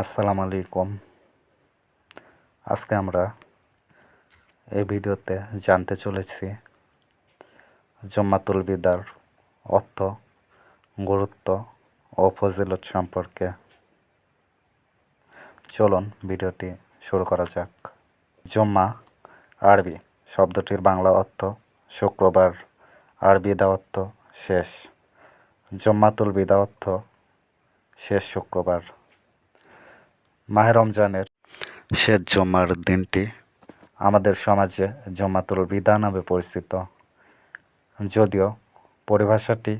আসসালামু আলাইকুম। আজকে আমরা এই ভিডিওতে জানতে চলেছি জম্মাতুল বিদার অর্থ, গুরুত্ব ও ফজিলত সম্পর্কে। চলুন ভিডিওটি শুরু করা যাক। জম্মা আরবি শব্দটির বাংলা অর্থ, শুক্রবার আর বিদা অর্থ শেষ। জম্মাতুল বিদা অর্থ শেষ শুক্রবার। মাহে রমজানের শেষ জমার দিনটি আমাদের সমাজে জমাতুল বিদা নামে পরিচিত। যদিও পরিভাষাটি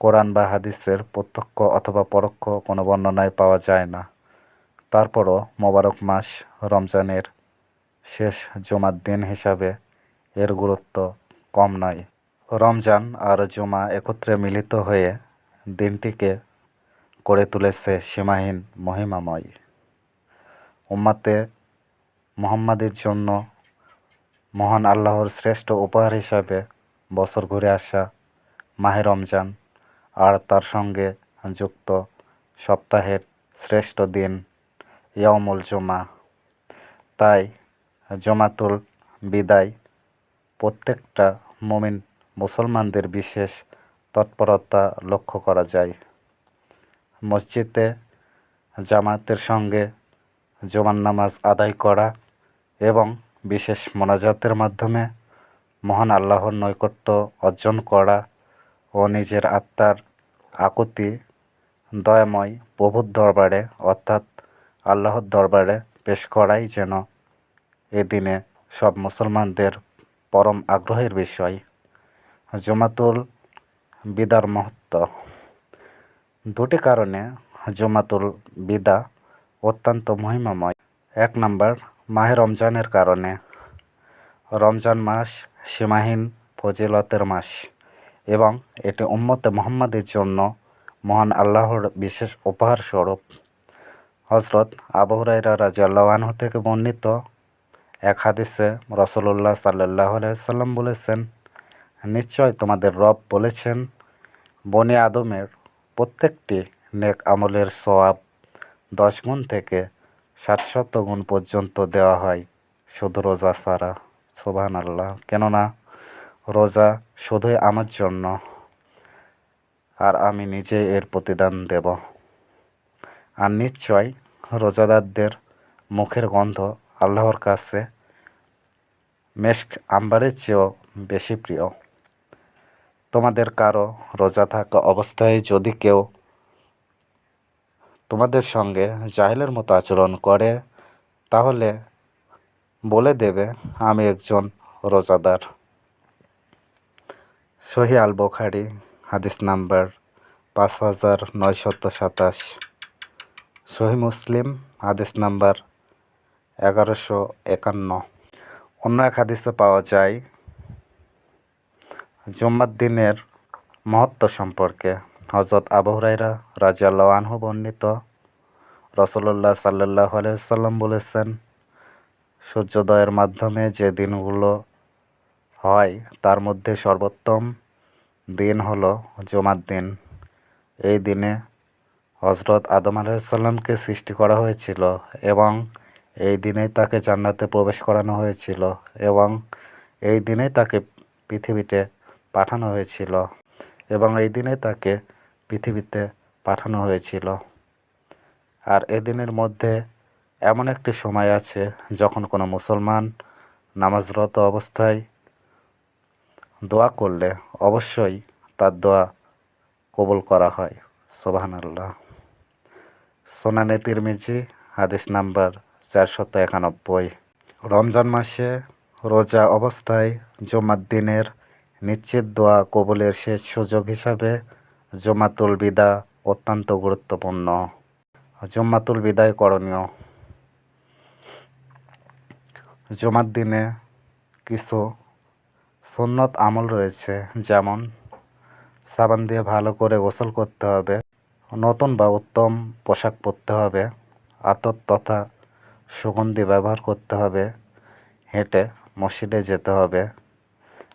কোরআন বা হাদিসের প্রত্যক্ষ অথবা পরোক্ষ কোনো বর্ণনায় পাওয়া যায় না। তারপরও মোবারক মাস রমজানের শেষ জমার দিন হিসাবে এর গুরুত্ব কম নয়। রমজান আর জুমা একত্রে মিলিত হয়ে দিনটিকে করে তুলেছে সীমাহীন মহিমাময়। উম্মাতে মোহাম্মদের জন্য মহান আল্লাহর শ্রেষ্ঠ উপহার হিসাবে বছর ঘুরে আসা মাহে রমজান আর তার সঙ্গে যুক্ত সপ্তাহের শ্রেষ্ঠ দিন ইয়ামুল জুমা। তাই জমাতুল বিদায় প্রত্যেকটা মুমিন মুসলমানদের বিশেষ তৎপরতা লক্ষ্য করা যায়। মসজিদে জামাতের সঙ্গে জুমার নামাজ আদায় করা এবং বিশেষ মোনাজাতের মাধ্যমে মহান আল্লাহর নৈকট্য অর্জন করা ও নিজের আত্মার আকুতি দয়াময় প্রভুর দরবারে, অর্থাৎ আল্লাহর দরবারে পেশ করাই যেন এদিনে সব মুসলমানদের পরম আগ্রহের বিষয়। জমাতুল বিদার মহত্ব। দুটি কারণে জমাতুল বিদা অত্যন্ত মহিমাময়। এক নম্বর, মাহে রমজানের কারণে। রমজান মাস সীমাহীন ফজিলতের মাস এবং এটি উম্মতে মোহাম্মদের জন্য মহান আল্লাহর বিশেষ উপহার স্বরূপ হজরত আবু হুরাইরা রাজিয়াল্লাহ আনহু থেকে বর্ণিত এক হাদিসে রসল্লাহ সাল্লাহ আলাইসাল্লাম বলেছেন, নিশ্চয় তোমাদের রব বলেছেন, বনি আদমের প্রত্যেকটি নেক আমলের সোয়াব দশ গুণ থেকে ষাটশত গুণ পর্যন্ত দেওয়া হয় শুধু রোজা ছাড়া সোভান আল্লাহ কেননা রোজা শুধুই আমার জন্য আর আমি নিজে এর প্রতিদান দেব। আর নিশ্চয় রোজাদারদের মুখের গন্ধ আল্লাহর কাছে মেস্ক আম্বারের চেয়েও বেশি প্রিয়। তোমাদের কারও রোজা থাকা অবস্থায় যদি কেউ তোমাদের সঙ্গে জাহিলের মতো আচরণ করে, তাহলে বলে দেবে, আমি একজন রোজাদার। সহি আল বোখারি, হাদিস নাম্বার পাঁচ হাজার নয়শত সাতাশ। সহি মুসলিম, হাদিস নাম্বার এগারোশো একান্ন। অন্য এক হাদিসে পাওয়া যায় জুম্মার দিনের মহত্ব সম্পর্কে হজরত আবু হুরাইরা রাজিয়াল্লাহ আনহু বর্ণিত। রসল্লাহ সাল্লাহ আলাইসাল্লাম বলেছেন, সূর্যোদয়ের মাধ্যমে যে দিনগুলো হয়, তার মধ্যে সর্বোত্তম দিন হলো জুমার দিন। এই দিনে হজরত আদম আলাইসাল্লামকে সৃষ্টি করা হয়েছিল এবং এই দিনেই তাকে জান্নাতে প্রবেশ করানো হয়েছিল এবং এই দিনেই তাকে পৃথিবীতে পাঠানো হয়েছিল এবং এই দিনে তাকে পৃথিবীতে পাঠানো হয়েছিল। আর এদিনের মধ্যে এমন একটি সময় আছে যখন কোনো মুসলমান নামাজরত অবস্থায় দোয়া করলে অবশ্যই তার দোয়া কবুল করা হয়। সোবাহান আল্লাহ সোনানে তিরমিজি, হাদিস নাম্বার চারশত একানব্বই। রমজান মাসে রোজা অবস্থায় জুমার দিনের নিশ্চিত দোয়া কবুলের শেষ সুযোগ হিসাবে জমাতুল বিদা অত্যন্ত গুরুত্বপূর্ণ। জমাতুল বিদায় করণীয়। জমার দিনে কিছু সুন্নত আমল রয়েছে, যেমন সাবান দিয়ে ভালো করে গোসল করতে হবে, নতুন বা উত্তম পোশাক পরতে হবে, আতর তথা সুগন্ধি ব্যবহার করতে হবে, হেঁটে মসজিদে যেতে হবে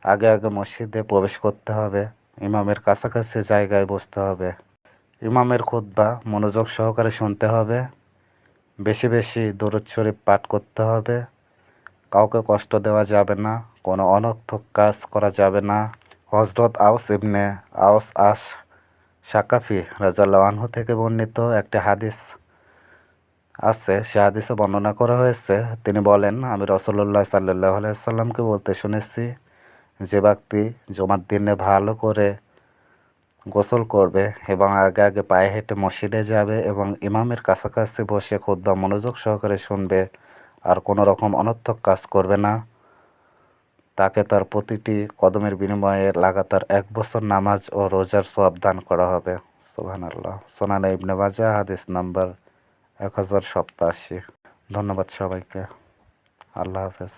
আগে আগে মসজিদে প্রবেশ করতে হবে। ইমামের কাছাকাছি জায়গায় বসতে হবে। ইমামের খুতবা মনোযোগ সহকারে শুনতে হবে। বেশি বেশি দরুদ পাঠ করতে হবে। কাউকে কষ্ট দেওয়া যাবে না, কোনো অনর্থক কাজ করা যাবে না। হজরত আউস ইবনে আউস আস সাকাফি রাজাল্লাহ থেকে বর্ণিত একটি হাদিস আছে। সে হাদিসে বর্ণনা করা হয়েছে। তিনি বলেন, আমি রসল্লাহ সাল্লাহ সাল্লামকে বলতে শুনেছি যে ব্যক্তি জমার দিনে ভালো করে গোসল করবে এবং আগে আগে পায়ে হেঁটে মসজিদে যাবে এবং ইমামের কাছাকাছি বসে খুদ্া মনোযোগ সহকারে শুনবে, আর কোনো রকম অনর্থক কাজ করবে না। তাকে তার প্রতিটি কদমের বিনিময়ে লাগাতার এক বছর নামাজ ও রোজার সব দান করা হবে। সোহান আল্লাহ সোনানা ইবনে বাজা হাদিস নাম্বার এক হাজার সপ্তাশি ধন্যবাদ সবাইকে। আল্লাহ হাফেজ।